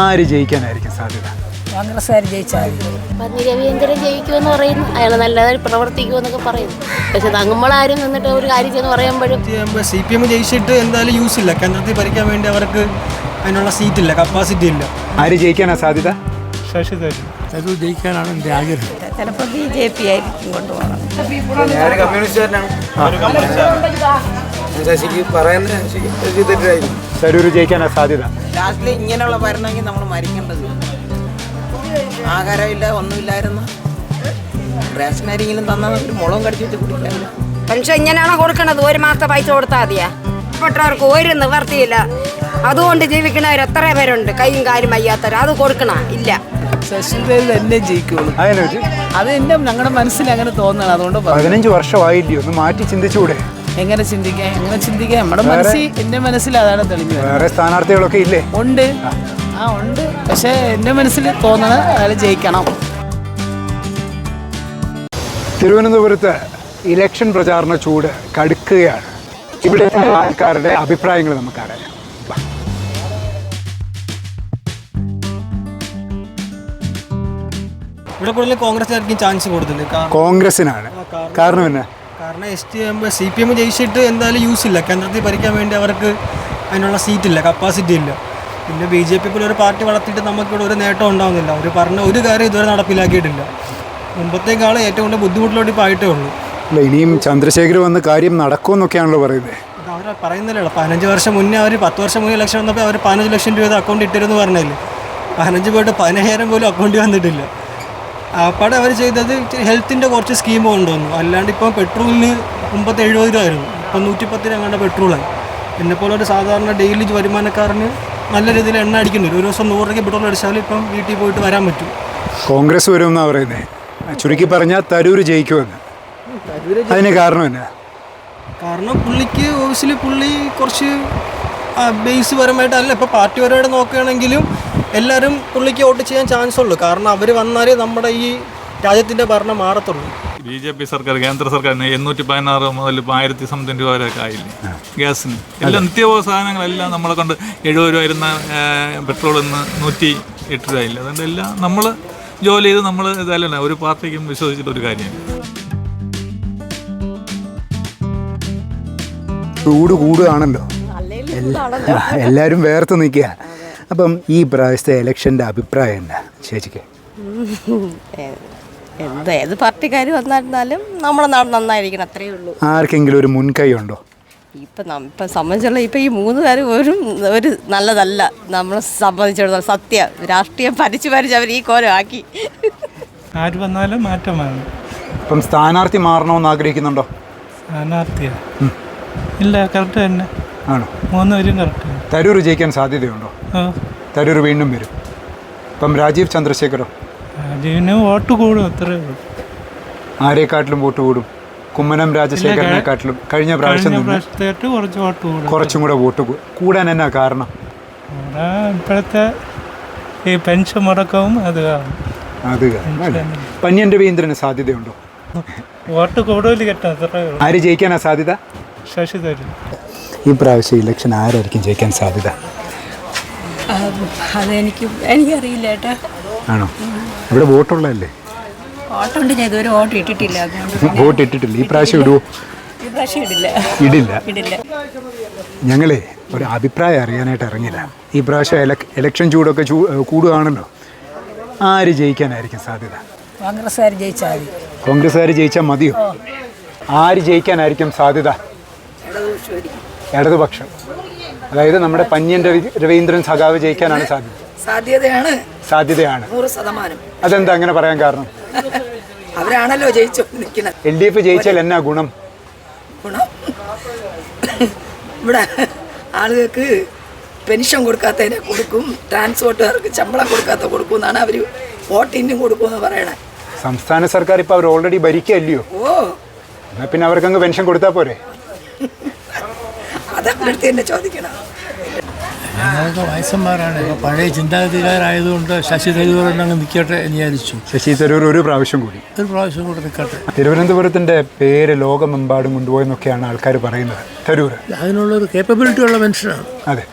ആര് ജയിക്കാനായിരിക്കും സാധ്യത? കോൺഗ്രസ്സുകാർ ജയിച്ചാൽ പന്നി രവീന്ദ്രൻ ജയിക്കുമെന്ന് പറയുന്നു. അയാൾ നല്ലതായി പ്രവർത്തിക്കുമെന്നൊക്കെ പറയുന്നു പക്ഷെ നമ്മളാരും നിന്നിട്ട് ഒരു കാര്യം എന്ന് പറയുമ്പോഴും സി പി എം ജയിച്ചിട്ട് എന്തായാലും യൂസ് ഇല്ല. കേന്ദ്രത്തിൽ ഭരിക്കാൻ വേണ്ടി അവർക്ക് അതിനുള്ള സീറ്റ് ഇല്ല കപ്പാസിറ്റി ഇല്ല. ആര് ജയിക്കാനാ സാധ്യത? ശശി തരൂർ. ജയിക്കാനാണ് എന്റെ ആഗ്രഹം. ചിലപ്പോൾ ബി ജെ പി ആയിരിക്കും കൊണ്ടുപോകണം. കമ്മ്യൂണിസ്റ്റുകാരനാണ് ശശിക്ക് പറയുന്ന ശശി തെറ്റായിരിക്കും തരൂർ ജയിക്കാനാ സാധ്യത. ലാസ്റ്റിൽ ഇങ്ങനെയുള്ള ഭരണമെങ്കിൽ നമ്മൾ മരിക്കേണ്ടത് ആഹാരമില്ല ഒന്നുമില്ലായിരുന്നു. റേഷൻ അരിയെങ്കിലും തന്നാൽ ഒരു മുളകും കടിച്ചു വെച്ച് കുടിക്കാറില്ല പക്ഷെ ഇങ്ങനെയാണോ കൊടുക്കണത്? ഒരു മാസത്തെ പൈസ കൊടുത്താൽ മതിയാ. പെട്ടവർക്ക് ഒരു നിവർത്തിയില്ല. അതുകൊണ്ട് ജീവിക്കണവർ എത്ര പേരുണ്ട്? കൈയും കാലും വയ്യാത്തവർ അത് കൊടുക്കണ? ഇല്ല. ശശി തന്നെ ജയിക്കുള്ളൂ. അത് എന്നെ ഞങ്ങളുടെ മനസ്സിൽ അങ്ങനെ തോന്നണം. അതുകൊണ്ട് പതിനഞ്ച് വർഷമായില്ലേ? ഒന്ന് മാറ്റി ചിന്തിച്ചുകൂടെ എങ്ങനെ ചിന്തിക്കാം എങ്ങനെ ചിന്തിക്കാം നമ്മുടെ മനസ്സിൽ എന്റെ മനസ്സിൽ അതാണ് തെളിഞ്ഞു വേറെ സ്ഥാനാർത്ഥികളൊക്കെ ഇല്ലേ? ഉണ്ട്. ആ. ഉണ്ട്. പക്ഷേ എന്റെ മനസ്സിൽ തോന്നുന്നത് അയാൾ ജയിക്കണം. തിരുവനന്തപുരത്ത് ഇലക്ഷൻ പ്രചാരണ ചൂട് കടുക്കുകയാണ്. ഇവിടെ ആൾക്കാരുടെ അഭിപ്രായങ്ങൾ നമുക്കറിയാം. അറിയാം ഇവിടെ കൂടുതൽ കോൺഗ്രസ് ചാൻസ് കാരണം കോൺഗ്രസിനാണ് കാരണം എന്നാ? കാരണം S T M C P M ജയിച്ചിട്ട് എന്തായാലും യൂസ് ഇല്ല. കേന്ദ്രത്തിൽ ഭരിക്കാൻ വേണ്ടി അവർക്ക് അതിനുള്ള സീറ്റ് ഇല്ല കപ്പാസിറ്റി ഇല്ല. പിന്നെ ബി ജെ പി പോലെ ഒരു പാർട്ടി വളർത്തിയിട്ട് നമുക്കിവിടെ ഒരു നേട്ടം ഉണ്ടാകുന്നില്ല അവർ പറഞ്ഞ ഒരു കാര്യം ഇതുവരെ നടപ്പിലാക്കിയിട്ടില്ല. മുമ്പത്തേക്കാൾ ഏറ്റവും കൂടുതൽ ബുദ്ധിമുട്ടിലോട്ട് ഇപ്പോൾ ആയിട്ടേ ഉള്ളൂ. അല്ല ഇനിയും ചന്ദ്രശേഖർ വന്ന് കാര്യം നടക്കുമെന്നൊക്കെയാണല്ലോ പറയുന്നത്. അവർ പറയുന്നില്ലല്ലോ. പതിനഞ്ച് വർഷം മുന്നേ അവർ പത്ത് വർഷം മുന്നേ ഇലക്ഷൻ വന്നപ്പോൾ അവർ പതിനഞ്ച് ലക്ഷം രൂപ അക്കൗണ്ട് ഇട്ടിരുന്നു പറഞ്ഞില്ലേ? പതിനഞ്ച് പോയിട്ട് പതിനയ്യായിരം പോലും അക്കൗണ്ടിൽ വന്നിട്ടില്ല. ആപ്പാടെ അവർ ചെയ്തത് ഹെൽത്തിന്റെ കുറച്ച് സ്കീം കൊണ്ടുവന്നു. അല്ലാണ്ട് ഇപ്പം പെട്രോളിന് മുമ്പത്തെ എഴുപത് രൂപ ആയിരുന്നു ഇപ്പം നൂറ്റിപ്പത്തിന് അങ്ങാണ്ട് പെട്രോളായി. എന്നെപ്പോലെ ഒരു സാധാരണ ഡെയിലി വരുമാനക്കാരന് നല്ല രീതിയിൽ എണ്ണ അടിക്കുന്നുണ്ട് ഒരു ദിവസം നൂറ് രൂപയ്ക്ക് പെട്രോൾ അടിച്ചാൽ ഇപ്പം വീട്ടിൽ പോയിട്ട് വരാൻ പറ്റും. കോൺഗ്രസ് വരും പറയുന്നത് ചുരുക്കി പറഞ്ഞാൽ തരൂർ ജയിക്കുമെന്ന്. അതിന് കാരണം എന്നാ? കാരണം പുള്ളിക്ക് ഓബിയസ്ലി പുള്ളി കുറച്ച് ബേസ് പരമായിട്ട് അല്ല ഇപ്പോൾ പാർട്ടി പരമായിട്ട് നോക്കുകയാണെങ്കിലും എല്ലാവരും പുള്ളിക്ക് വോട്ട് ചെയ്യാൻ ചാൻസ് ഉള്ളൂ. കാരണം അവർ വന്നാലേ നമ്മുടെ ഈ രാജ്യത്തിന്റെ ഭരണം മാറത്തുള്ളൂ. ബി ജെ പി സർക്കാർ കേന്ദ്ര സർക്കാർ എണ്ണൂറ്റി പതിനാറ് മുതൽ ഇപ്പോൾ ആയിരത്തി സംതിങ് രൂപ വരെയൊക്കെ ആയില്ലേ? ഗ്യാസിന്. എല്ലാം നിത്യോപയോഗ സാധനങ്ങളെല്ലാം നമ്മളെ കൊണ്ട് എഴുപത് രൂപ വരുന്ന പെട്രോൾ ഇന്ന് നൂറ്റി എട്ട് രൂപ ഇല്ല അതുകൊണ്ട് എല്ലാം നമ്മൾ ജോലി ചെയ്ത് നമ്മൾ ഇതല്ല ഒരു പാർട്ടിക്കും വിശ്വസിച്ചിട്ട് ഒരു കാര്യമില്ല. ചൂട് കൂടുകയാണല്ലോ. എല്ലാ- എല്ലാവരും വേർത്ത് നിൽക്കുക. അപ്പം ഈ പ്രാവശ്യത്തെ ഇലക്ഷന്റെ അഭിപ്രായം എന്നാ ചേച്ചിക്ക്? എന്ത് ഏത് പാർട്ടിക്കാർ വന്നിരുന്നാലും നമ്മുടെ നാട് നന്നായിരിക്കണം അത്രേ ഉള്ളൂ. ആർക്കെങ്കിലും ഒരു മുൻകൈ ഉണ്ടോ? ഇപ്പം ഇപ്പം സംബന്ധിച്ചുള്ള ഇപ്പം ഈ മൂന്ന് പേരും ഒരു ഒരു നല്ലതല്ല. നമ്മളെ സംബന്ധിച്ചിടത്തോളം സത്യം. രാഷ്ട്രീയം ഭരിച്ചു ഭരിച്ച് അവർ ഈ കോലം ആക്കി ആര് വന്നാലും മാറ്റം വേണം അപ്പം സ്ഥാനാർത്ഥി മാറണമെന്ന് ആഗ്രഹിക്കുന്നുണ്ടോ? സ്ഥാനാർത്ഥിയാ? ഇല്ല കറക്റ്റ് തന്നെ. ആണോ? മൂന്ന് പേരും കറക്റ്റ് തരൂർ ജയിക്കാൻ സാധ്യതയുണ്ടോ? തരൂർ വീണ്ടും വരും. ഇപ്പം രാജീവ് ചന്ദ്രശേഖരോ? രാജീവിന് വോട്ട് കൂടും അത്രേ ഉള്ളൂ. ആരെക്കാട്ടിലും വോട്ട് കൂടും? കുമ്മനം രാജശേഖരനെക്കാട്ടിലും കഴിഞ്ഞ പ്രാവശ്യം കുറച്ച് കൂടും. കുറച്ചും കൂടെ വോട്ട് കൂടാൻ എന്നാ കാരണം? ഇപ്പോഴത്തെ ഈ പെൻഷൻ മുടക്കവും അത് അത്? പന്യൻ രവീന്ദ്രന് സാധ്യതയുണ്ടോ? വോട്ട് കൂടുതൽ കിട്ടും അത്രേ ആര് ജയിക്കാനാ സാധ്യത? ശശി തരൂർ. ഈ പ്രാവശ്യം ഇലക്ഷൻ ആരായിരിക്കും ജയിക്കാൻ സാധ്യത? അതെനിക്ക് എനിക്കറിയില്ല ഏട്ടാ. ആണോ? ഇവിടെ വോട്ടുള്ളതല്ലേ? വോട്ടുണ്ട് ഞാൻ ഇതുവരെ വോട്ട് ഇട്ടിട്ടില്ല. വോട്ട് ഇട്ടിട്ടില്ല. ഈ പ്രാവശ്യം ഇടുവോ ഈ പ്രാവശ്യം ഇടില്ല. ഇടില്ല. ഇടില്ല. ഞങ്ങളെ ഒരു അഭിപ്രായം അറിയാനായിട്ട് ഇറങ്ങില്ല. ഈ പ്രാവശ്യം ഇലക്ഷൻ ചൂടൊക്കെ ചൂ കൂടുകയാണല്ലോ. ആര് ജയിക്കാനായിരിക്കും സാധ്യത? കോൺഗ്രസ്സുകാർ ജയിച്ചാൽ മതി. കോൺഗ്രസ്സുകാർ ജയിച്ചാൽ മതിയോ? ആര് ജയിക്കാനായിരിക്കും സാധ്യത? ഇടതുപക്ഷം. അതായത് നമ്മുടെ പന്യൻ രവി രവീന്ദ്രൻ സഖാവ് ജയിക്കാനാണ് സാധ്യത. സാധ്യതയാണ് സാധ്യതയാണ്. നൂറ് ശതമാനം. അതെന്താ അങ്ങനെ പറയാൻ കാരണം? അവരാണല്ലോ ജയിച്ചുകൊണ്ടിരിക്കുന്നത് എൽ ഡി എഫ് ജയിച്ചാൽ എന്നാ ഗുണം? ഗുണം? ഇവിടെ ആളുകൾക്ക് പെൻഷൻ കൊടുക്കാത്തതിനെ കൊടുക്കും ട്രാൻസ്പോർട്ടുകാർക്ക് ശമ്പളം കൊടുക്കാത്ത കൊടുക്കും എന്നാണ് അവർ വോട്ടിനും കൊടുക്കുമെന്ന് പറയണേ. സംസ്ഥാന സർക്കാർ ഇപ്പോൾ അവർ ഓൾറെഡി ഭരിക്കുകയല്ലയോ? ഓ. പിന്നെ അവർക്കങ്ങ് പെൻഷൻ കൊടുത്താൽ പോരെ? അത് അവരുടെ തന്നെ ചോദിക്കണം. ഞങ്ങൾക്ക് വയസ്സന്മാരാണ്. പഴയ ചിന്താഗതിക്കാരായതുകൊണ്ട് ശശി തരൂർ അങ്ങ് നിൽക്കട്ടെ എന്ന് വിചാരിച്ചു. ശശി തരൂർ ഒരു പ്രാവശ്യം കൂടി. ഒരു പ്രാവശ്യം കൂടി നിൽക്കട്ടെ തിരുവനന്തപുരത്തിന്റെ പേര് ലോകമെമ്പാടും കൊണ്ടുപോയെന്നൊക്കെയാണ് ആൾക്കാർ പറയുന്നത്. തരൂർ അതിനുള്ളൊരു കേപ്പബിലിറ്റി ഉള്ള മനുഷ്യനാണ്. അതെ.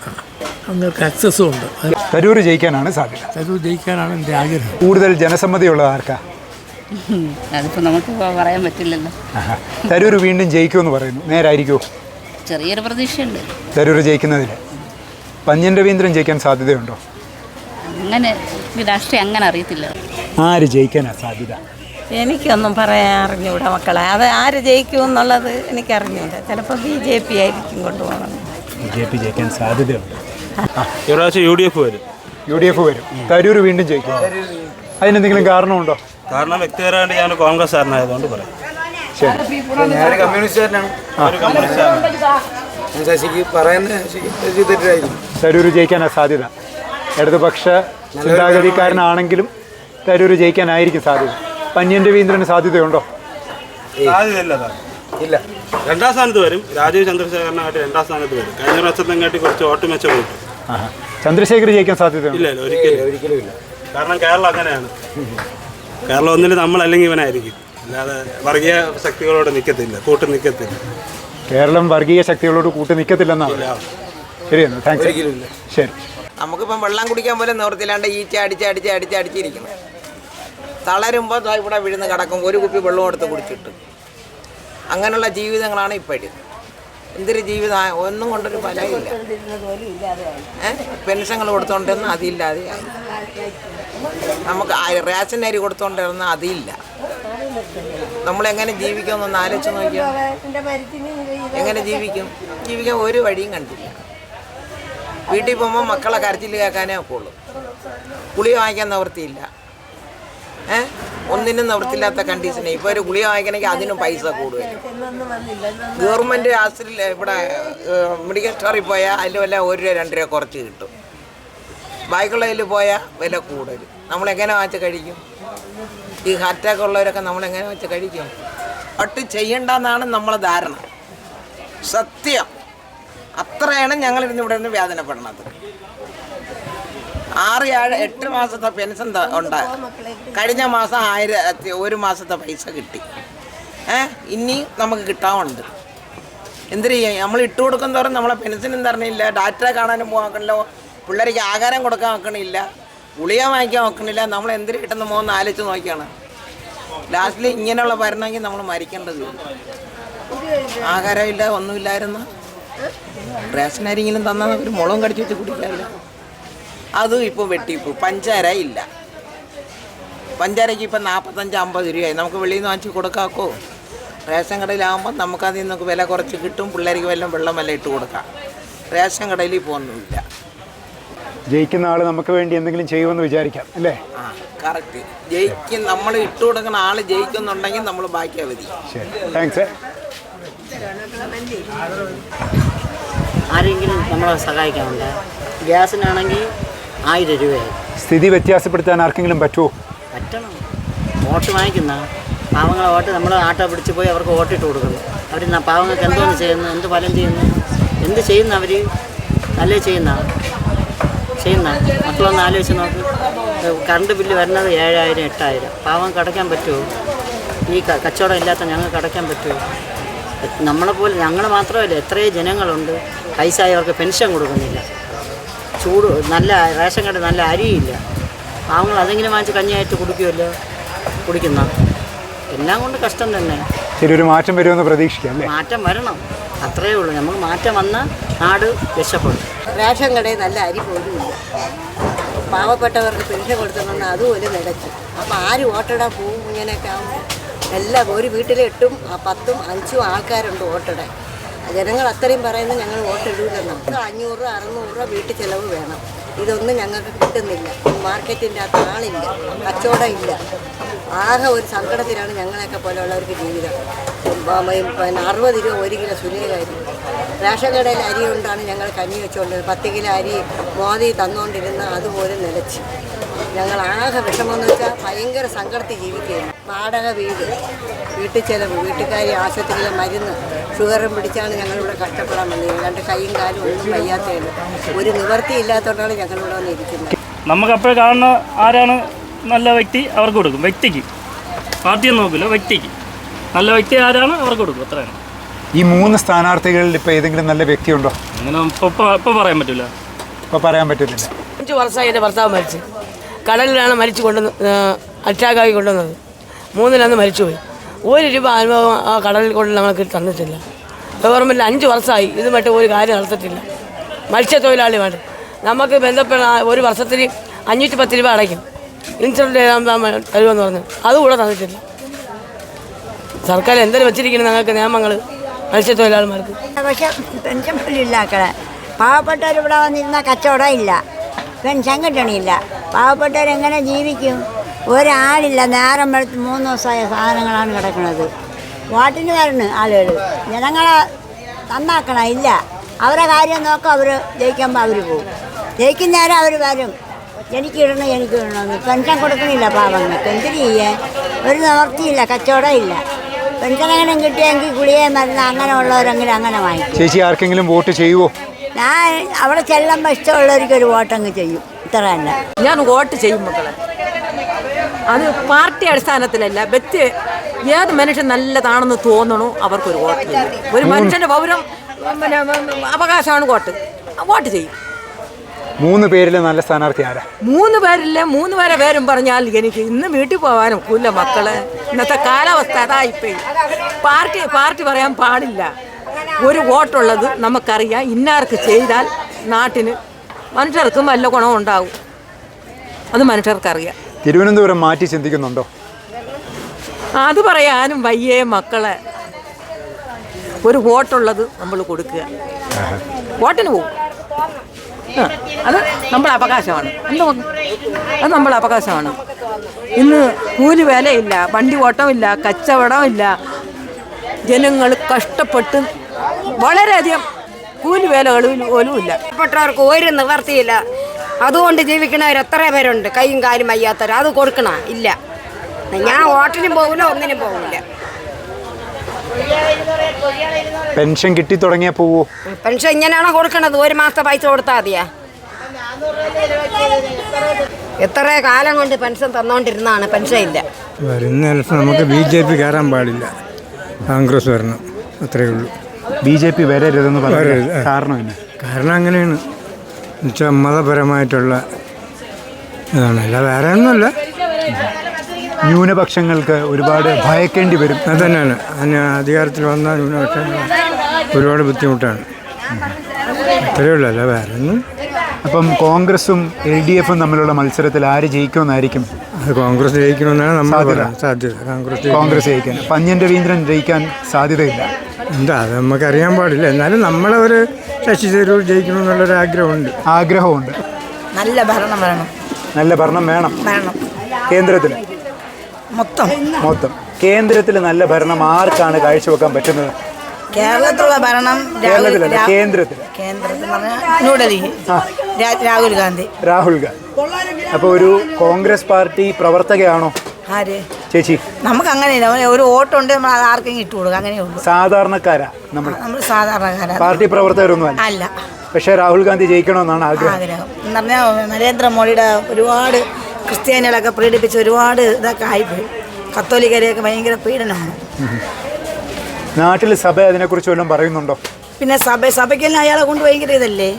അങ്ങനത്തെ ആക്സസ്സും ഉണ്ട്. തരൂർ ജയിക്കാനാണ് സാധ്യത. തരൂർ ജയിക്കാനാണ് എന്റെ ആഗ്രഹം. കൂടുതൽ ജനസമ്മതിയുള്ളത് ആർക്കാ? അതിപ്പോ നമുക്ക് പറയാൻ പറ്റില്ലല്ലോ. തരൂർ വീണ്ടും ജയിക്കുമെന്ന് പറയുന്നു. നേരായിരിക്കുമോ ചെറിയൊരു പ്രതീക്ഷയുണ്ട്. തരൂർ ജയിക്കുന്നതിൽ പഞ്ഞൻ രവീന്ദ്രൻ ജയിക്കാൻ സാധ്യതയുണ്ടോ? അങ്ങനെ രാഷ്ട്രീയം അങ്ങനെ അറിയത്തില്ല. ആര് ജയിക്കാനാ സാധ്യത? എനിക്കൊന്നും പറയാൻ അറിഞ്ഞൂടാ മക്കളെ. അത് ആര് ജയിക്കും എന്നുള്ളത് എനിക്ക് അറിഞ്ഞൂടാ ചിലപ്പോൾ ബി ജെ പി ആയിരിക്കും കൊണ്ടുപോകണം. ബി ജെ പി ജയിക്കാൻ സാധ്യതയുണ്ട്. ഇപ്രാവശ്യം യു ഡി എഫ് വരും. യു ഡി എഫ് വരും. തരൂർ വീണ്ടും ജയിക്കും. അതിനെന്തെങ്കിലും കാരണമുണ്ടോ? കാരണം വ്യക്തിപരമായിട്ട് ഞാൻ കോൺഗ്രസ് കാരനായതുകൊണ്ട് പറയാം. ഞാൻ കമ്മ്യൂണിസ്റ്റുകാരനാണ്. ഞാൻ ശശിക്ക് പറയുന്ന തരൂർ ജയിക്കാനാ സാധ്യത ഇടതുപക്ഷ ചിന്താഗതിക്കാരനാണെങ്കിലും തരൂർ ജയിക്കാനായിരിക്കും സാധ്യത. പന്യൻ രവീന്ദ്രന് സാധ്യതയുണ്ടോ? സാധ്യതയില്ല ഇല്ല. രണ്ടാം സ്ഥാനത്ത് വരും. രാജീവ് ചന്ദ്രശേഖരനായിട്ട് രണ്ടാം സ്ഥാനത്ത് വരും. കഴിഞ്ഞ പ്രാവശ്യത്തെ കാട്ടി കുറച്ച് വോട്ട് മെച്ചം കിട്ടും ചന്ദ്രശേഖർ ജയിക്കാൻ സാധ്യത ഇല്ല ഇല്ല ഒരിക്കലും ഒരിക്കലും ഇല്ല. കാരണം കേരളം അങ്ങനെയാണ്. കേരളം ഒന്നിൽ നമ്മളല്ലെങ്കിൽ ഇവനായിരിക്കും. അല്ലാതെ വർഗീയ ശക്തികളോട് നിൽക്കത്തില്ല കൂട്ട് നിൽക്കത്തില്ല കേരളം വർഗീയ ശക്തികളോട് കൂട്ടി നിൽക്കത്തില്ലെന്നാണ് ശരിയെന്നാ. താങ്ക്സ് ശരി. നമുക്കിപ്പം വെള്ളം കുടിക്കാൻ പോലും നിവർത്തില്ലാണ്ട് ഈച്ച അടിച്ച് അടിച്ച് അടിച്ച് അടിച്ചിരിക്കണം തളരുമ്പോൾ ഇവിടെ വിഴുന്ന് കിടക്കും. ഒരു കുപ്പി വെള്ളം എടുത്ത് കുടിച്ചിട്ട്. അങ്ങനെയുള്ള ജീവിതങ്ങളാണ് ഇപ്പോഴും എന്തൊരു ജീവിതം ഒന്നും കൊണ്ടൊരു ഫലമില്ല. പെൻഷൻ പെൻഷങ്ങൾ കൊടുത്തോണ്ടിരുന്ന അതില്ലാതെ. നമുക്ക് റേഷൻ അരി കൊടുത്തോണ്ടിരുന്ന അതില്ല. നമ്മളെങ്ങനെ ജീവിക്കുമെന്നൊന്ന് ആലോചിച്ച് നോക്കിയാൽ എങ്ങനെ ജീവിക്കും? ജീവിക്കാൻ ഒരു വഴിയും കണ്ടില്ല. വീട്ടിൽ പോകുമ്പോൾ മക്കളെ കരച്ചിൽ കേൾക്കാനേ ഒക്കുള്ളൂ. ഗുളിക വാങ്ങിക്കാൻ നിവൃത്തിയില്ല. ഏ? ഒന്നിനും നിവൃത്തിയില്ലാത്ത കണ്ടീഷനെ ഇപ്പോൾ ഒരു കുളി വാങ്ങിക്കണമെങ്കിൽ അതിനും പൈസ കൂടുതൽ ഗവൺമെന്റ് ആശുപത്രിയിൽ ഇവിടെ മെഡിക്കൽ സ്റ്റോറിൽ പോയാൽ അതിൽ വല്ല ഒരു രൂപ രണ്ട് രൂപ കുറച്ച് കിട്ടും. ബാക്കിയുള്ളതിൽ പോയാൽ വില കൂടുതൽ നമ്മളെങ്ങനെ വാങ്ങിച്ച് കഴിക്കും? ഈ ഹാർട്ട് അറ്റാക്ക് ഉള്ളവരൊക്കെ നമ്മളെങ്ങനെ വെച്ച് കഴിക്കും? ഒട്ട് ചെയ്യണ്ടെന്നാണ് നമ്മളെ ധാരണ. സത്യം. അത്രയാണ് ഞങ്ങളിരുന്ന് ഇവിടെ നിന്ന് വേദനപ്പെടുന്നത്. ആറ് ഏഴ് എട്ട് മാസത്തെ പെൻഷൻ ഉണ്ട് കഴിഞ്ഞ മാസം ആയിരത്തി ഒരു മാസത്തെ പൈസ കിട്ടി. ഏ? ഇനി നമുക്ക് കിട്ടാനുണ്ട് എന്തിനു ചെയ്യാം നമ്മൾ ഇട്ട് കൊടുക്കും നമ്മളെ പെൻഷനും തരണില്ല ഡാറ്റ കാണാനും പോകണില്ല പിള്ളേർക്ക് ആഹാരം കൊടുക്കാൻ നോക്കണില്ല ഗുളിക വാങ്ങിക്കാൻ നോക്കണില്ല. നമ്മൾ എന്തിനു കിട്ടുന്ന പോകുന്ന ആലോചിച്ച് നോക്കിയാണ്. ലാസ്റ്റിൽ ഇങ്ങനെയുള്ള ഭരണമെങ്കിൽ നമ്മൾ മരിക്കേണ്ടത് ആഹാരമില്ല ഒന്നുമില്ലായിരുന്നു. റേഷൻ ആരെങ്കിലും തന്നാൽ ഒരു മുളകും കടിച്ചു വെച്ച് കുടിക്കാമല്ലോ അതും ഇപ്പോൾ വെട്ടിപ്പോ. പഞ്ചാര ഇല്ല. പഞ്ചാരയ്ക്ക് ഇപ്പം നാൽപ്പത്തഞ്ച് അമ്പത് രൂപയായി. നമുക്ക് വെളിയിൽ നിന്ന് വാങ്ങിച്ച് കൊടുക്കാക്കോ? റേഷൻ കടയിലാകുമ്പോൾ നമുക്കതിൽ നിന്നൊക്കെ വില കുറച്ച് കിട്ടും. പിള്ളേർക്ക് വല്ലതും വെള്ളം വല്ല ഇട്ട് കൊടുക്കാം. റേഷൻ കടയിൽ ഇപ്പോൾ ഒന്നുമില്ല ജയിക്കുന്ന ആൾ നമുക്ക് വേണ്ടി എന്തെങ്കിലും ചെയ്യുമെന്ന് വിചാരിക്കാം അല്ലേ? ആ കറക്റ്റ് ജയിക്കും നമ്മൾ ഇട്ടു കൊടുക്കുന്ന ആൾ ജയിക്കുന്നുണ്ടെങ്കിൽ നമ്മൾ ബാക്കി അവധി ശരി. താങ്ക്സ് ആരെങ്കിലും നമ്മളെ സഹായിക്കാറുണ്ട് ഗ്യാസിനാണെങ്കിൽ ആയിരം രൂപയായി. സ്ഥിതി വ്യത്യാസപ്പെടുത്താൻ ആർക്കെങ്കിലും പറ്റുമോ? പറ്റണം. വോട്ട് വാങ്ങിക്കുന്ന പാവങ്ങളെ വോട്ട് നമ്മൾ ആട്ടോ പിടിച്ച് പോയി അവർക്ക് വോട്ടിട്ട് കൊടുക്കുന്നു. അവർ പാവങ്ങൾക്ക് എന്തോന്ന് ചെയ്യുന്നു? എന്ത് ഫലം ചെയ്യുന്നു? എന്ത് ചെയ്യുന്ന അവർ നല്ല ചെയ്യുന്ന ചെയ്യുന്ന മക്കളൊന്ന് ആലോചിച്ച് നോക്ക്. കറണ്ട് ബില്ല് വരുന്നത് ഏഴായിരം എട്ടായിരം. പാവം കടയ്ക്കാൻ പറ്റുമോ? ഈ കച്ചവടം ഇല്ലാത്ത ഞങ്ങൾക്ക് അടയ്ക്കാൻ പറ്റുമോ? നമ്മളെ പോലെ ഞങ്ങൾ മാത്രമല്ല എത്രയോ ജനങ്ങളുണ്ട്. പൈസയായവർക്ക് പെൻഷൻ കൊടുക്കുന്നില്ല. ചൂട് നല്ല റേഷൻ കട നല്ല അരിയില്ല. പാവങ്ങൾ അതെങ്കിലും വാങ്ങിച്ച് കഞ്ഞിയായിട്ട് കുടിക്കുമല്ലോ? കുടിക്കുന്ന? എല്ലാം കൊണ്ട് കഷ്ടം തന്നെ. ശരി ഒരു മാറ്റം വരുമെന്ന് പ്രതീക്ഷിക്കാം അല്ലേ? മാറ്റം വരണം. അത്രയേ ഉള്ളൂ. നമുക്ക് മാറ്റം വന്ന നാട് രക്ഷപ്പെടും. റേഷൻ കടയിൽ നല്ല അരി പോലും ഇല്ല. പാവപ്പെട്ടവർക്ക് പെൻഷൻ കൊടുത്തെന്ന് അതുപോലെ നിലച്ചു അപ്പം ആര് ഓട്ടിടാൻ പോവും ഇങ്ങനെയൊക്കെ ആകുമ്പോൾ എല്ലാം ഒരു വീട്ടിലെ എട്ടും പത്തും അഞ്ചും ആൾക്കാരുണ്ട് വോട്ടിടാൻ. ജനങ്ങൾ അത്രയും പറയുന്നത് ഞങ്ങൾ വോട്ടിടൂലെന്നാണ് അഞ്ഞൂറ് അറുന്നൂറ് രൂപ വീട്ടിൽ ചിലവ് വേണം. ഇതൊന്നും ഞങ്ങൾക്ക് കിട്ടുന്നില്ല. മാർക്കറ്റിന്റെ അകത്ത് ആളില്ല. കച്ചവടം ഇല്ല. ആകെ ഒരു സങ്കടത്തിലാണ് ഞങ്ങളെയൊക്കെ പോലെയുള്ളവർക്ക് ജീവിതം. പിന്നെ അറുപത് രൂപ ഒരു കിലോ സുലീകാരി റേഷൻ കടയിൽ അരി കൊണ്ടാണ് ഞങ്ങൾ കഞ്ഞി വെച്ചുകൊണ്ടിരുന്നത്. പത്ത് കിലോ അരി മോദി തന്നുകൊണ്ടിരുന്ന അതുപോലെ നിലച്ച്. ഞങ്ങൾ ആകെ വിഷമമെന്ന് വെച്ചാൽ ഭയങ്കര സങ്കടത്തിൽ ജീവിക്കുകയാണ് വാടക വീട്. വീട്ടിൽ ചിലവ് വീട്ടുകാരി ആശുപത്രിയിലെ മരുന്ന് ഷുഗറും പിടിച്ചാണ് ഞങ്ങളിവിടെ കഷ്ടപ്പെടാൻ വന്നത്. രണ്ട് കൈയും കാലും ഒന്നും വയ്യാത്തതാണ് ഒരു നിവർത്തി ഇല്ലാത്തതുകൊണ്ടാണ് ഞങ്ങളിവിടെ വന്നിരിക്കുന്നത്. നമുക്ക് അപ്പോൾ കാണുന്ന ആരാണ് നല്ല വ്യക്തി അവർക്ക് കൊടുക്കും. വ്യക്തിക്ക്. പാർട്ടിയൊന്നും നോക്കില്ല വ്യക്തിക്ക്. നല്ല വ്യക്തി ആരാണ് അവർക്ക് കൊടുക്കും അത്രയാണ്. ഈ മൂന്ന് സ്ഥാനാർത്ഥികളിൽ ഇപ്പോൾ ഏതെങ്കിലും നല്ല വ്യക്തി ഉണ്ടോ അങ്ങനെ ഇപ്പോൾ ഇപ്പോൾ പറയാൻ പറ്റില്ല ഇപ്പോൾ പറയാൻ പറ്റുന്നില്ല അഞ്ച് വർഷമായി എന്റെ ഭർത്താവ് മരിച്ചു. കടലിലാണ് മരിച്ചു കൊണ്ടുവന്ന് അറ്റാക്കാക്കി കൊണ്ടുവന്നത്. മൂന്നിലന്ന് മരിച്ചുപോയി. ഒരു രൂപ അനുഭവം ആ കടലിൽ കൊണ്ട് ഞങ്ങൾക്ക് തന്നിട്ടില്ല. ഗവൺമെന്റ് അഞ്ച് വർഷമായി ഇതുമായിട്ട് ഒരു കാര്യം നടത്തിയിട്ടില്ല. മത്സ്യത്തൊഴിലാളിയുമായിട്ട്. നമുക്ക് ബന്ധപ്പെടാൻ ഒരു വർഷത്തിന് അഞ്ഞൂറ്റി പത്ത് രൂപ അടയ്ക്കും. ഇൻഷുറൻസ് തരുമെന്ന് പറഞ്ഞു. അതുകൂടെ തന്നിട്ടില്ല. സർക്കാർ എന്തിനു വെച്ചിരിക്കുന്നു ഞങ്ങൾക്ക് നിയമങ്ങൾ മത്സ്യത്തൊഴിലാളിമാർക്ക്? പക്ഷെ പെൻഷൻ മക്കളെ പാവപ്പെട്ടവർ ഇവിടെ വന്നിരുന്ന കച്ചവടം ഇല്ല. പെൻഷൻ കിട്ടണില്ല. പാവപ്പെട്ടവരെങ്ങനെ ജീവിക്കും? ഒരാളില്ല. നേരം വെളുത്ത് മൂന്ന് ദിവസമായ സാധനങ്ങളാണ് കിടക്കുന്നത്. വാട്ടിന് വരണ് ആളുകൾ ജനങ്ങളെ നന്നാക്കണം. ഇല്ല. അവരെ കാര്യം നോക്കാം. അവർ ജയിക്കുമ്പോൾ അവർ പോകും ജയിക്കുന്നേരം അവർ വരും. എനിക്ക് ഇടണം എനിക്ക് ഇടണമെന്ന്. പെൻഷൻ കൊടുക്കണില്ല പാവങ്ങൾക്ക് എന്തിനു ചെയ്യേ? ഒരു നിവർത്തിയില്ല കച്ചവടം ഇല്ല. പെൻഷൻ അങ്ങനെ കിട്ടിയെങ്കിൽ ഗുളിയെ മരുന്ന് അങ്ങനെ ഉള്ളവരെങ്കിലും അങ്ങനെ വാങ്ങിക്കും. ചേച്ചി ആർക്കെങ്കിലും വോട്ട് ചെയ്യുമോ ഞാൻ അവിടെ ചെല്ലുമ്പോൾ ഇഷ്ടമുള്ളവർക്ക് ഒരു വോട്ടങ്ങ് ചെയ്യും. ഇത്ര തന്നെ. ഞാൻ വോട്ട് ചെയ്യും മക്കളെ. അത് പാർട്ടി അടിസ്ഥാനത്തിലല്ല വ്യക്തി ഏത് മനുഷ്യൻ നല്ലതാണെന്ന് തോന്നണോ അവർക്കൊരു വോട്ട് ചെയ്യും ഒരു മനുഷ്യന്റെ പൗരം പിന്നെ അവകാശമാണ് വോട്ട്. വോട്ട് ചെയ്യും. മൂന്ന് പേരിൽ നല്ല സ്ഥാനാർത്ഥി ആരാ? മൂന്ന് പേരില്ലേ മൂന്ന് പേരെ പേരും പറഞ്ഞാൽ എനിക്ക് ഇന്ന് വീട്ടിൽ പോകാനും കൂല്ല മക്കളെ. ഇന്നത്തെ കാലാവസ്ഥ അതായിപ്പോയി. പാർട്ടി പാർട്ടി പറയാൻ പാടില്ല. ഒരു വോട്ടുള്ളത് നമുക്കറിയാം. ഇന്നാർക്ക് ചെയ്താൽ നാട്ടിന് മനുഷ്യർക്കും വല്ല ഗുണം ഉണ്ടാവും അത് മനുഷ്യർക്കറിയാം. തിരുവനന്തപുരം മാറ്റി ചിന്തിക്കുന്നുണ്ടോ? അത് പറയാനും വയ്യേ മക്കളെ. ഒരു വോട്ടുള്ളത് നമ്മൾ കൊടുക്കുക. വോട്ടിന് പോകും അത് നമ്മളെ അവകാശമാണ്. എന്തോ? അത് നമ്മളെ അവകാശമാണ്. ഇന്ന് കൂലി വിലയില്ല വണ്ടി ഓട്ടമില്ല കച്ചവടമില്ല. ജനങ്ങൾ കഷ്ടപ്പെട്ട് വളരെയധികം കൂലി വിലകളിൽ പോലും ഇല്ല. പാവപ്പെട്ടവർക്ക് ഒരു നിവർത്തിയില്ല. അതുകൊണ്ട് ജീവിക്കണവർ എത്ര പേരുണ്ട്? കൈയും കാലും വയ്യാത്തവർ. അത് കൊടുക്കണ? ഇല്ല. ഞാൻ ഓട്ടിനും പോകില്ല ഒന്നിനും പോകില്ല പെൻഷൻ കിട്ടി തുടങ്ങിയ പോവോ? പെൻഷൻ ഇങ്ങനെയാണോ കൊടുക്കണത്? ഒരു മാസത്തെ പൈസ കൊടുത്താൽ മതിയാ? എത്ര കാലം കൊണ്ട് പെൻഷൻ തന്നോണ്ടിരുന്നാണ് പെൻഷൻ ഇല്ല. വരുന്ന നമുക്ക് ബി ജെ പി കയറാൻ പാടില്ല. കോൺഗ്രസ് വരണം. അത്രയേ ഉള്ളൂ. ബി ജെ പി വരരുതെന്ന് വരരുത്, പറയുന്നത് കാരണം കാരണം അങ്ങനെയാണ്. എന്നുവെച്ചാൽ മതപരമായിട്ടുള്ള ഇതാണ്. അല്ല വേറെ ഒന്നുമല്ല. ന്യൂനപക്ഷങ്ങൾക്ക് ഒരുപാട് ഭയക്കേണ്ടി വരും. അത് തന്നെയാണ്. അതിന് അധികാരത്തിൽ വന്ന ന്യൂനപക്ഷങ്ങൾ ഒരുപാട് ബുദ്ധിമുട്ടാണ്. അത്രയേ ഉള്ളൂ. അല്ല വേറെ ഒന്നും. അപ്പം കോൺഗ്രസും എൽ ഡി എഫും തമ്മിലുള്ള മത്സരത്തിൽ ആര് ജയിക്കുമെന്നായിരിക്കും? അത് കോൺഗ്രസ് ജയിക്കണമെന്നാണ് നമ്മൾ സാധ്യത. കോൺഗ്രസ്. കോൺഗ്രസ് ജയിക്കാൻ. പഞ്ഞൻ രവീന്ദ്രൻ ജയിക്കാൻ സാധ്യതയില്ല. എന്താ അത് നമുക്ക് അറിയാൻ പാടില്ല. എന്നാലും നമ്മളെ ഒരു ശശി തരൂർ ജയിക്കണമെന്നുള്ളൊരു ആഗ്രഹമുണ്ട്. ആഗ്രഹമുണ്ട്. നല്ല ഭരണം വേണം. നല്ല ഭരണം വേണം. വേണം. കേന്ദ്രത്തിൽ മൊത്തം. മൊത്തം. കേന്ദ്രത്തിൽ നല്ല ഭരണം ആർക്കാണ് കാഴ്ചവെക്കാൻ പറ്റുന്നത്? കേരളത്തിലുള്ള ഭരണം കേരളത്തിലല്ല കേന്ദ്രത്തിൽ കേന്ദ്രത്തിൽ ന്യൂഡൽഹി. രാഹുൽ ഗാന്ധി. രാഹുൽ ഗാന്ധി. അപ്പോൾ ഒരു കോൺഗ്രസ് പാർട്ടി പ്രവർത്തകയാണോ? ആര്? ചേച്ചി. നമുക്ക് അങ്ങനെയില്ല ഒരു വോട്ടുണ്ട് നമ്മൾ ആർക്കെങ്കിലും ഇട്ട് കൊടുക്കുക അങ്ങനെയേ ഉള്ളൂ. സാധാരണക്കാരാ നമ്മൾ നമ്മൾ സാധാരണക്കാരാ. പാർട്ടി പ്രവർത്തകരൊന്നും അല്ല. പക്ഷേ രാഹുൽ ഗാന്ധി ജയിക്കണമെന്നാണ് ആഗ്രഹം. ആഗ്രഹം. എന്ന് പറഞ്ഞാൽ നരേന്ദ്രമോദിയുടെ ഒരുപാട് ക്രിസ്ത്യാനികളൊക്കെ പീഡിപ്പിച്ച് ഒരുപാട് ഇതൊക്കെ ആയിപ്പോയി. കത്തോലിക്കരെയൊക്കെ ഭയങ്കര പീഡനമാണ്. നാട്ടിൽ സഭ അതിനെക്കുറിച്ച് വല്ലതും പറയുന്നുണ്ടോ? പിന്നെ സഭ സഭയ്ക്കെല്ലാം അയാളെ കൊണ്ട് ഭയങ്കര ഇതല്ലേ?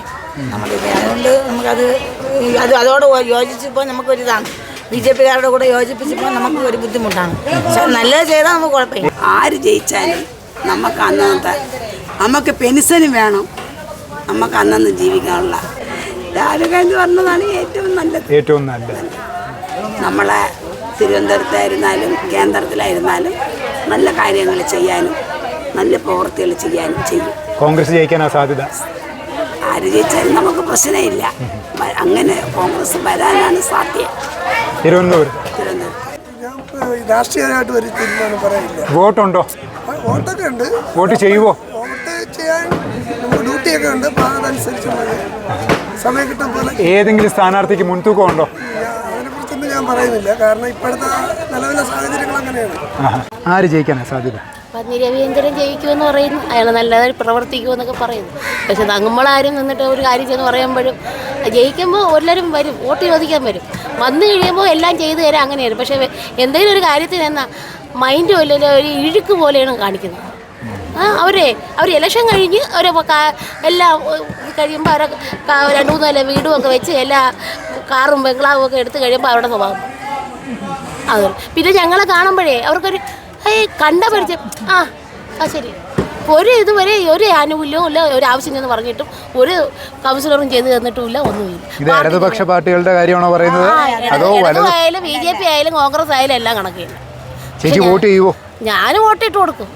അതുകൊണ്ട് നമുക്കത് അത് അതോട് യോജിച്ചപ്പോൾ നമുക്കൊരിതാണ്. ബി ജെ പിക്കാരുടെ കൂടെ യോജിപ്പിച്ചപ്പോൾ നമുക്ക് ഒരു ബുദ്ധിമുട്ടാണ്. പക്ഷെ നല്ലത് ചെയ്താൽ നമുക്ക് കുഴപ്പമില്ല. ആര് ജയിച്ചാലും നമുക്ക് അന്നത്തെ നമുക്ക് പെൻഷനും വേണം. നമുക്ക് അന്നന്ന് ജീവിക്കാനുള്ള. രാഹുൽ എന്ന് പറഞ്ഞതാണ് ഏറ്റവും നല്ലത്. ഏറ്റവും നല്ലത്. നമ്മളെ തിരുവനന്തപുരത്തായിരുന്നാലും കേന്ദ്രത്തിലായിരുന്നാലും നല്ല കാര്യങ്ങൾ ചെയ്യാനും നല്ല പ്രവൃത്തികൾ ചെയ്യാനും ചെയ്യും. കോൺഗ്രസ് ജയിക്കാനാ സാധ്യത? ആര് ജയിച്ചാലും നമുക്ക് പ്രശ്നമില്ല. അങ്ങനെ കോൺഗ്രസ് വരാനാണ് സാധ്യം തിരുവനന്തപുരത്ത് തിരുവനന്തപുരം. രാഷ്ട്രീയമായിട്ട് ഒരു തീരുമാനം പറയില്ല? വോട്ടുണ്ടോ? വോട്ടൊക്കെ ഉണ്ട്. വോട്ട് ചെയ്യുമോ വോട്ട് ചെയ്യാൻ ഡ്യൂട്ടിയൊക്കെ ഉണ്ട്. അപ്പോൾ അതനുസരിച്ച്. സമയം കിട്ടാൻ പോലെ ഏതെങ്കിലും സ്ഥാനാർത്ഥിക്ക് മുൻതൂക്കം ഉണ്ടോ? അതിനെക്കുറിച്ചൊന്നും ഞാൻ പറയുന്നില്ല. കാരണം ഇപ്പോഴത്തെ നിലവിലെ സാഹചര്യങ്ങൾ അങ്ങനെയാണ്. ആര് ജയിക്കാനാണ് സാധ്യത? പന്നി രവീന്ദ്രൻ ജയിക്കുമെന്ന് പറയുന്നു. അയാൾ നല്ലതായി പ്രവർത്തിക്കുമെന്നൊക്കെ പറയുന്നു. പക്ഷെ നമ്മളാരും നിന്നിട്ട് ഒരു കാര്യം ചെന്ന് പറയുമ്പോഴും ജയിക്കുമ്പോൾ എല്ലാവരും വരും വോട്ട് ചോദിക്കാൻ വരും. വന്നു കഴിയുമ്പോൾ എല്ലാം ചെയ്തു തരാം അങ്ങനെയാണ്. പക്ഷേ എന്തെങ്കിലും ഒരു കാര്യത്തിൽ നിന്നാ മൈൻഡ് പോലെ ഒരു ഇഴുക്ക് പോലെയാണ് കാണിക്കുന്നത്. അവരെ അവർ ഇലക്ഷൻ കഴിഞ്ഞ് അവരെ എല്ലാം കഴിയുമ്പോൾ അവരെ രണ്ട് മൂന്ന് വീടും ഒക്കെ വെച്ച് എല്ലാ കാറും ബംഗ്ലാവും ഒക്കെ എടുത്ത് കഴിയുമ്പോൾ അവരുടെ സ്വഭാവം. അത്. പിന്നെ ഞങ്ങളെ കാണുമ്പോഴേ അവർക്കൊരു ഏയ് കണ്ട പരിചയം. ആ ആ ശരി. ഒരു ഇതുവരെ ഒരു ആനുകൂല്യവും ഇല്ല ഒരു ആവശ്യം ചെന്ന് പറഞ്ഞിട്ടും ഒരു കൗൺസിലറും ചെയ്ത് തന്നിട്ടുമില്ല ഒന്നുമില്ല. ഇത് ഇടതുപക്ഷ പാർട്ടികളുടെ കാര്യമാണോ പറയുന്നത്? അതോ വലത് ആയാലും ബി ജെ പി ആയാലും കോൺഗ്രസ് ആയാലും എല്ലാം കണക്കില്ല ചേച്ചി വോട്ട് ചെയ്യുവോ? ഞാൻ വോട്ടിട്ട് കൊടുക്കും.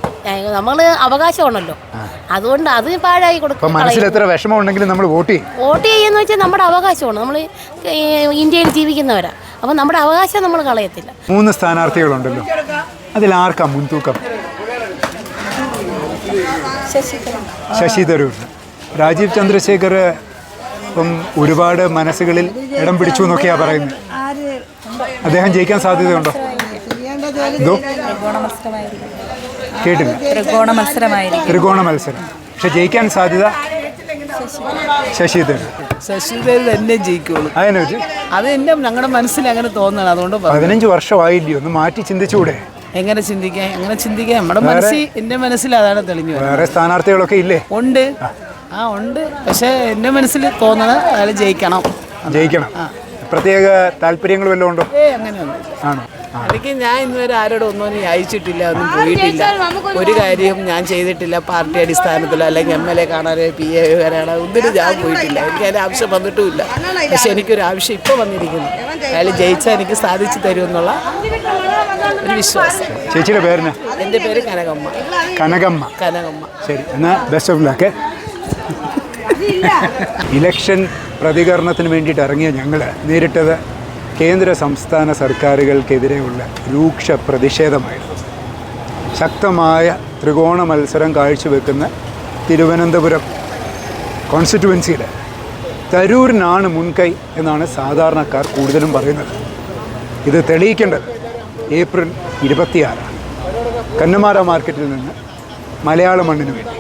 നമ്മൾ അവകാശമാണല്ലോ. അതുകൊണ്ട് അത് പാഴായി കൊടുക്കും. മനസ്സിൽ എത്ര വിഷമം ഉണ്ടെങ്കിലും നമ്മൾ വോട്ട് ചെയ്യും. വോട്ട് ചെയ്യുന്ന വെച്ചാൽ നമ്മുടെ അവകാശമാണ്. നമ്മൾ ഇന്ത്യയിൽ ജീവിക്കുന്നവരാ. അപ്പം നമ്മുടെ അവകാശം നമ്മൾ കളയത്തില്ല. മൂന്ന് സ്ഥാനാർത്ഥികളുണ്ടല്ലോ. അതിൽ ആർക്കാ മുൻതൂക്കം? ശശി തരൂർ. രാജീവ് ചന്ദ്രശേഖർ ഇപ്പം ഒരുപാട് മനസ്സുകളിൽ ഇടം പിടിച്ചു എന്നൊക്കെയാ പറയുന്നത്. അദ്ദേഹം ജയിക്കാൻ സാധ്യതയുണ്ടോ? ഇതോ. കേട്ടില്ല. ത്രികോണ മത്സരമായിരിക്കും. ത്രികോണ മത്സരം. പക്ഷെ ജയിക്കാൻ സാധ്യത ശശി തരൂർ. ശശിധരൻ തന്നെ ജയിക്കുള്ളൂ. അതിനെ പറ്റി അത് എന്നെ ഞങ്ങളുടെ മനസ്സിൽ അങ്ങനെ തോന്നണം. അതുകൊണ്ട് പറഞ്ഞു. പതിനഞ്ച് വർഷമായില്ലേ ഒന്ന് മാറ്റി ചിന്തിച്ചുകൂടെ എങ്ങനെ ചിന്തിക്കാം? എങ്ങനെ ചിന്തിക്കാം? നമ്മുടെ മനസ്സിൽ എന്റെ മനസ്സിൽ അതാണ് തെളിഞ്ഞു വരുന്നത്. വേറെ സ്ഥാനാർത്ഥികളൊക്കെ ഇല്ലേ? ഉണ്ട്. ആ. ഉണ്ട്. പക്ഷേ എന്റെ മനസ്സിൽ തോന്നണം അയാൾ ജയിക്കണം. ജയിക്കണം. പ്രത്യേക താല്പര്യങ്ങൾ വല്ലതും ഉണ്ടോ? ഏ അങ്ങനെയൊന്നും ആണോ. എനിക്ക് ഞാൻ ഇന്നുവരെ ആരോടും ഒന്നും ഒന്നും അയച്ചിട്ടില്ല ഒന്നും പോയിട്ടില്ല. ഒരു കാര്യവും ഞാൻ ചെയ്തിട്ടില്ല പാർട്ടി അടിസ്ഥാനത്തിലോ അല്ലെങ്കിൽ എം എൽ എ കാണാനോ പി എ വരാനോ ഒന്നിനും ഞാൻ പോയിട്ടില്ല. എനിക്ക് അതിന് ആവശ്യം വന്നിട്ടുമില്ല. പക്ഷെ എനിക്കൊരു ആവശ്യം ഇപ്പോൾ വന്നിരിക്കുന്നു. അയാൾ ജയിച്ചാൽ എനിക്ക് സാധിച്ചു തരുമെന്നുള്ള ഒരു വിശ്വാസം. ചേച്ചിയുടെ പേരിന് എന്റെ പേര് കനകമ്മ. കനകമ്മ. കനകമ്മ. ശരി എന്നാൽ ബെസ്റ്റ് ഓഫ് ലക്ക് ഇലക്ഷൻ പ്രതികരണത്തിന് വേണ്ടിയിട്ട് ഇറങ്ങിയ ഞങ്ങൾ നേരിട്ടത് കേന്ദ്ര സംസ്ഥാന സർക്കാരുകൾക്കെതിരെയുള്ള രൂക്ഷ പ്രതിഷേധമായിരുന്നു. ശക്തമായ ത്രികോണ മത്സരം കാഴ്ചവെക്കുന്ന തിരുവനന്തപുരം കോൺസ്റ്റിറ്റുവൻസിയുടെ തരൂരിനാണ് മുൻകൈ എന്നാണ് സാധാരണക്കാർ കൂടുതലും പറയുന്നത്. ഇത് തെളിയിക്കേണ്ടത് ഏപ്രിൽ ഇരുപത്തിയാറാണ്. കന്നമാര മാർക്കറ്റിൽ നിന്ന് മലയാള മണ്ണിന് വേണ്ടി.